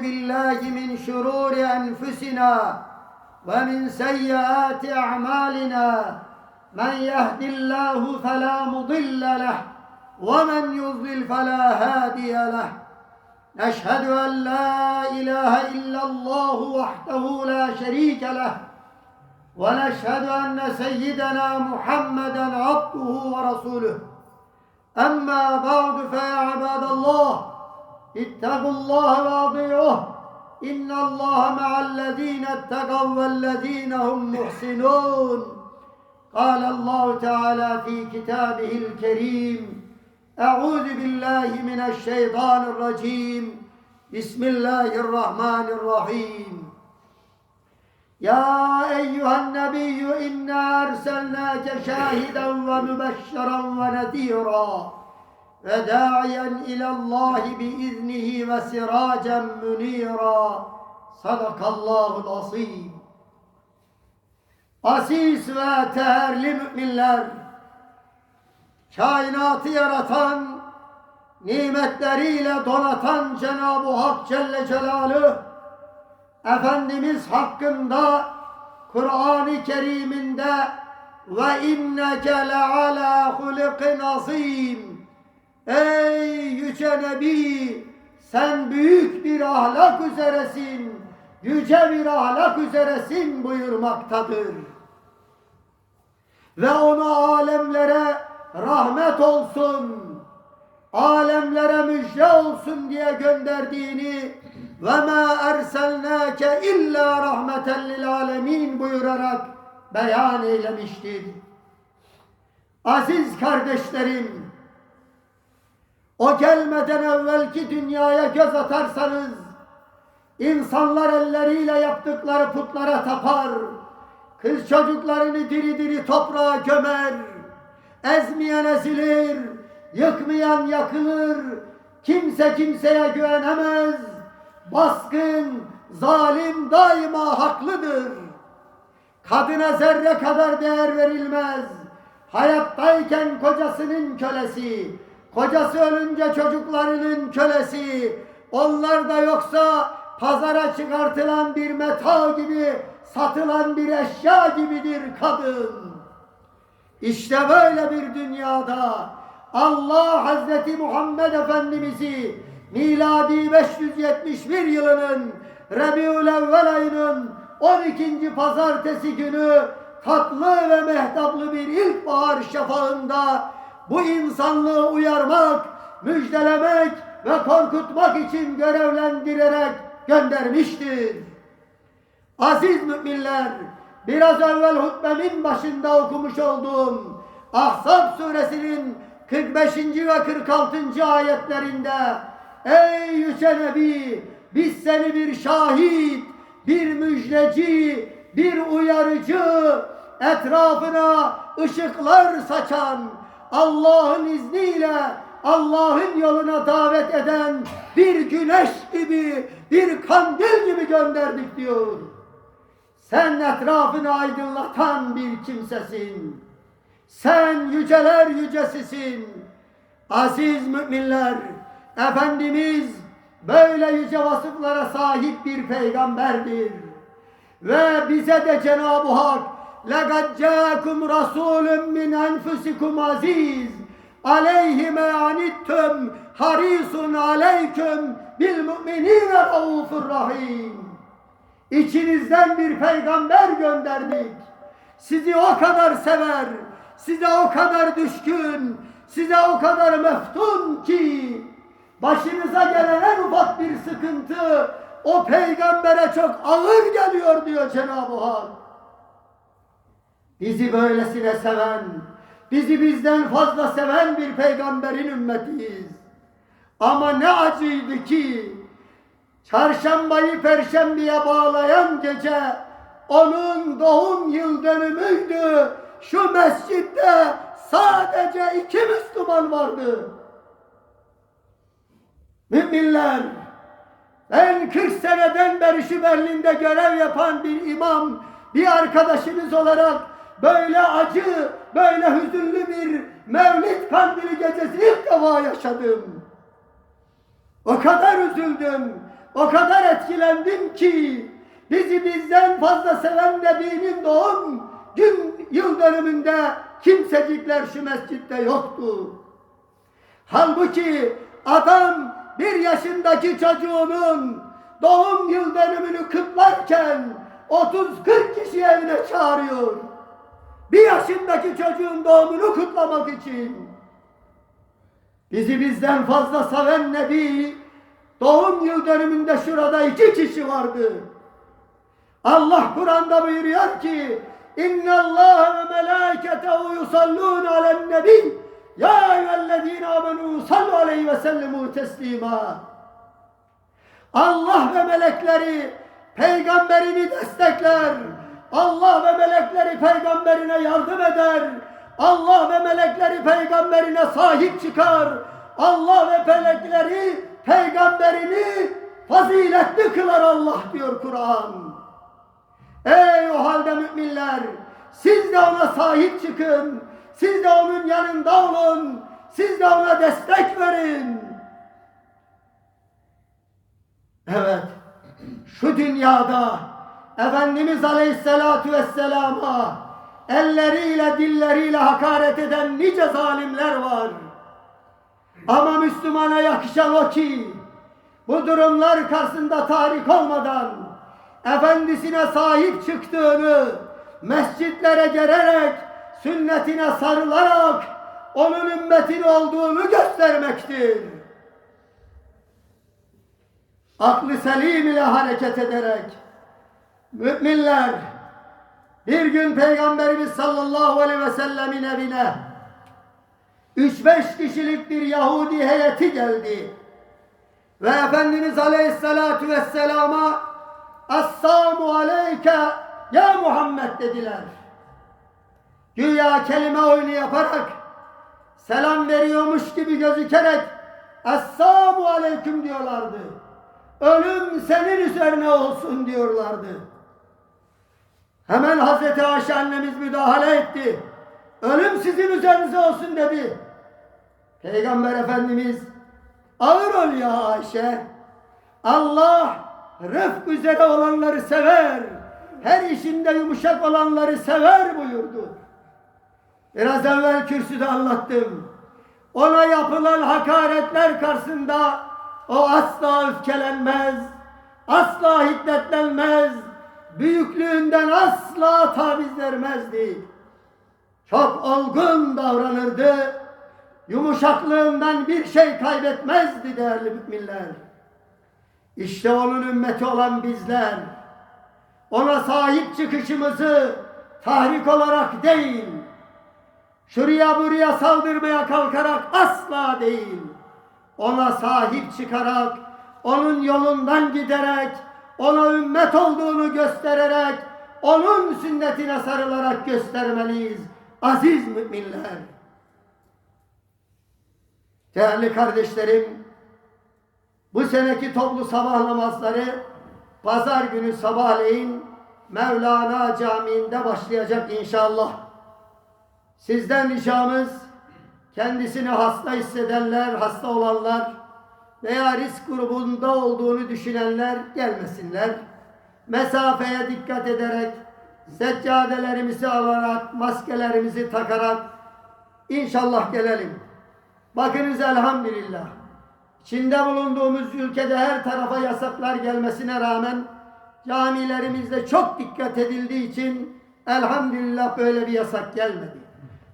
بالله من شرور أنفسنا ومن سيئات أعمالنا. من يهد الله فلا مضل له ومن يضلل فلا هادي له. نشهد أن لا إله إلا الله وحده لا شريك له ونشهد أن سيدنا محمدا عبده ورسوله. أما بعد فيا عباد الله اتقوا الله وأطيعوه. إن الله مع الذين اتقوا والذين هم محسنون. قال الله تعالى في كتابه الكريم أعوذ بالله من الشيطان الرجيم. بسم الله الرحمن الرحيم. يا أيها النبي إنا أرسلناك شاهدا ومبشرا ونذيرا. ve da'iyen ilallahi biiznihi ve siracen münira. Sadakallahul asim. Asis ve teherli müminler, kainatı yaratan, nimetleriyle donatan Cenab-ı Hak Celle Celaluhu, Efendimiz hakkında Kur'an-ı Kerim'inde ve inneke le ala hulikin azim Ey yüce Nebi sen büyük bir ahlak üzeresin, yüce bir ahlak üzeresin buyurmaktadır. Ve onu alemlere rahmet olsun, alemlere müjde olsun diye gönderdiğini ve ma erselnake illa rahmeten lil alemin buyurarak beyan eylemiştir. Aziz kardeşlerim, o gelmeden evvelki dünyaya göz atarsanız, insanlar elleriyle yaptıkları putlara tapar, kız çocuklarını diri diri toprağa gömer, ezmeyen ezilir, yıkmayan yakılır, kimse kimseye güvenemez, baskın, zalim daima haklıdır. Kadına zerre kadar değer verilmez. Hayattayken kocasının kölesi, kocası ölünce çocuklarının kölesi, onlar da yoksa pazara çıkartılan bir meta gibi, satılan bir eşya gibidir kadın. İşte böyle bir dünyada Allah Hazreti Muhammed Efendimiz'i miladi 571 yılının Rebiül Evvel ayının 12. pazartesi günü tatlı ve mehtaplı bir ilkbahar şafağında bu insanlığı uyarmak, müjdelemek ve korkutmak için görevlendirerek göndermiştir. Aziz müminler, biraz evvel hutbemin başında okumuş olduğum Ahzab suresinin 45. ve 46. ayetlerinde Ey Yüce Nebi biz seni bir şahit, bir müjdeci, bir uyarıcı, etrafına ışıklar saçan, Allah'ın izniyle Allah'ın yoluna davet eden bir güneş gibi, bir kandil gibi gönderdik diyor. Sen etrafını aydınlatan bir kimsesin. Sen yüceler yücesisin. Aziz müminler, Efendimiz böyle yüce vasıflara sahip bir peygamberdir. Ve bize de Cenab-ı Hak لَقَدْ جَاكُمْ رَسُولٌ مِّنْ أَنْفُسِكُمْ عَز۪يزٌ عَلَيْهِ مَا عَنِتُّمْ حَرِيصٌ عَلَيْكُمْ بِالْمُؤْمِنِينَ رَؤُوفٌ رَحِيمٌ İçinizden bir peygamber gönderdik. Sizi o kadar sever, size o kadar düşkün, size o kadar meftun ki başınıza gelen en ufak bir sıkıntı o peygambere çok ağır geliyor diyor Cenab-ı Hak. Bizi böylesine seven, bizi bizden fazla seven bir peygamberin ümmetiyiz. Ama ne acıydı ki çarşambayı perşembeye bağlayan gece onun doğum yıl dönümüydü. Şu mescitte sadece iki Müslüman vardı. Müminler, ben 40 seneden beri şu Berlin'de görev yapan bir imam, bir arkadaşınız olarak böyle acı, böyle hüzünlü bir Mevlid kandili gecesi ilk defa yaşadım. O kadar üzüldüm. o kadar etkilendim ki bizi bizden fazla seven Nebi'nin doğum gün yıl dönümünde kimsecikler şu mescitte yoktu. Halbuki adam bir yaşındaki çocuğunun doğum yıl dönümünü kutlarken 30-40 kişi evine çağırıyor. Bir yaşındaki çocuğun doğumunu kutlamak için. Bizi bizden fazla seven Nebi doğum yıl dönümünde şurada iki kişi vardı. Allah Kur'an'da buyuruyor ki Allah ve melâiketehu yusallûne alen nebi Ya eyyühellezîne amenû sallu aleyhi ve sellemû teslîmâ Allah ve melekleri peygamberini destekler. Allah ve melekleri peygamberine yardım eder. Allah ve melekleri peygamberine sahip çıkar. Allah ve melekleri peygamberini faziletli kılar Allah diyor Kur'an. Ey o halde müminler siz de ona sahip çıkın. Siz de onun yanında olun. Siz de ona destek verin. Evet, şu dünyada Efendimiz Aleyhisselatü Vesselam'a elleriyle dilleriyle hakaret eden nice zalimler var. Ama Müslümana yakışan o ki bu durumlar karşısında tahrik olmadan efendisine sahip çıktığını mescitlere gelerek sünnetine sarılarak onun ümmetin olduğunu göstermektir aklı selim ile hareket ederek müminler bir gün Peygamberimiz sallallahu aleyhi ve sellemin evine üç beş kişilik bir Yahudi heyeti geldi. Ve Efendimiz aleyhissalatu vesselama Esselamu aleyke ya Muhammed dediler. Güya kelime oyunu yaparak selam veriyormuş gibi gözükerek Esselamu aleyküm diyorlardı ölüm senin üzerine olsun diyorlardı. Hemen Hazreti Ayşe annemiz müdahale etti. Ölüm sizin üzerinize olsun dedi. Peygamber Efendimiz ağır ol ya Ayşe. Allah rıfk üzere olanları sever. Her işinde yumuşak olanları sever buyurdu. Biraz evvel kürsüde anlattım. Ona yapılan hakaretler karşısında o asla öfkelenmez, asla hiddetlenmez, büyüklüğünden asla taviz vermezdi. Çok olgun davranırdı, yumuşaklığından bir şey kaybetmezdi değerli müminler. İşte onun ümmeti olan bizler, ona sahip çıkışımızı tahrik olarak değil, şuraya buraya saldırmaya kalkarak asla değil, ona sahip çıkarak, onun yolundan giderek, ona ümmet olduğunu göstererek, onun sünnetine sarılarak göstermeliyiz. Aziz müminler. Değerli kardeşlerim, bu seneki toplu sabah namazları pazar günü sabahleyin Mevlana Camii'nde başlayacak inşallah. Sizden ricamız kendisini hasta hissedenler, hasta olanlar veya risk grubunda olduğunu düşünenler gelmesinler. Mesafeye dikkat ederek, seccadelerimizi alarak, maskelerimizi takarak inşallah gelelim. Bakınız elhamdülillah. Çin'de bulunduğumuz ülkede her tarafa yasaklar gelmesine rağmen camilerimizde çok dikkat edildiği için elhamdülillah böyle bir yasak gelmedi.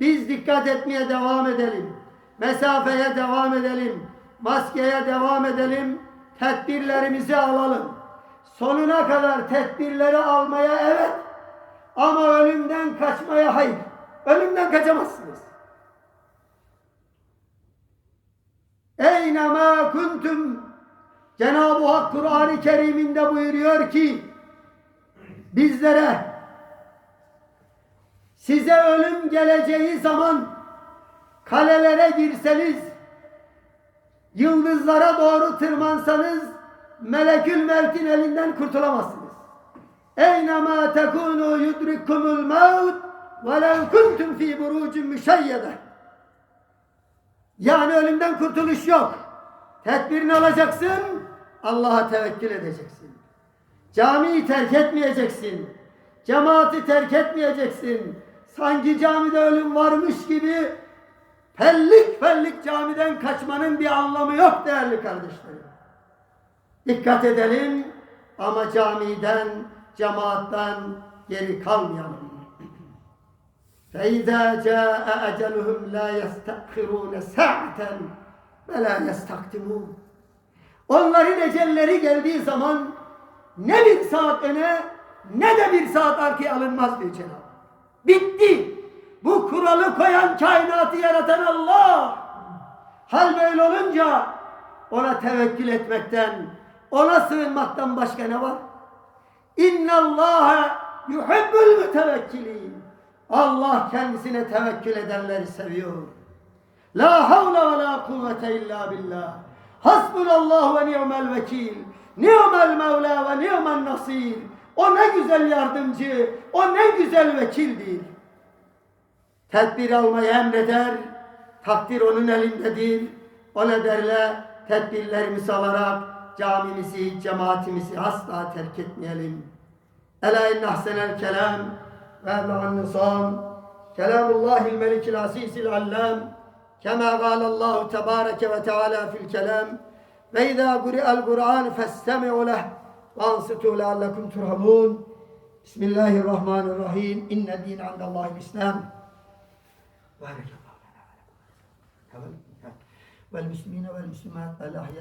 Biz dikkat etmeye devam edelim. Mesafeye devam edelim. Maskeye devam edelim. Tedbirlerimizi alalım. Sonuna kadar tedbirleri almaya evet ama ölümden kaçmaya hayır. Ölümden kaçamazsınız. Eynema kuntum Cenab-ı Hak Kur'an-ı Kerim'inde buyuruyor ki bizlere size ölüm geleceği zaman kalelere girseniz, yıldızlara doğru tırmansanız melekül mevtin elinden kurtulamazsınız. Eynema tekunu yudrikumul mevt ve lev kuntum fi burucun müşeyyede. Yani ölümden kurtuluş yok. Tedbirini alacaksın, Allah'a tevekkül edeceksin. Camiyi terk etmeyeceksin. Cemaati terk etmeyeceksin. Sanki camide ölüm varmış gibi pellik pellik camiden kaçmanın bir anlamı yok değerli kardeşlerim. Dikkat edelim ama camiden, cemaatten geri kalmayalım. فَاِذَا جَاءَ أَجَلُهُمْ لَا يَسْتَأْخِرُونَ سَاعَةً وَلَا يَسْتَقْدِمُونَ Onların ecelleri geldiği zaman ne bir saat öne ne de bir saat arkaya alınmaz diyor Cenab-ı Hak. Bitti. Bu kuralı koyan kainatı yaratan Allah. Hal böyle olunca ona tevekkül etmekten, ona sığınmaktan başka ne var? İnna Allah yuhibbul mütevekkilin. Allah kendisine tevekkül edenleri seviyor. La havle ve la kuvvete illa billah. Hasbunallah ve ni'mel vekil. Ni'mel mevla ve ni'mel nasir. O ne güzel yardımcı, o ne güzel vekildir. Tedbir almayı emreder, takdir onun elindedir. O nedenle tedbirlerimizi alarak camimizi, cemaatimizi asla terk etmeyelim. Ela inne ahsenel kelam ve ebla'n nisam. Kelamullahil melikil azizil allam. Kema gâlallahu tebâreke ve teâlâ fil kelam. Ve izâ guri'el Kur'an festemi'u leh. Ve ansitû leallekum turhamun. Bismillahirrahmanirrahim. İnne dîne indallâhil islam. بارك الله لنا ولكم والمسلمين والمسلمات الأحياء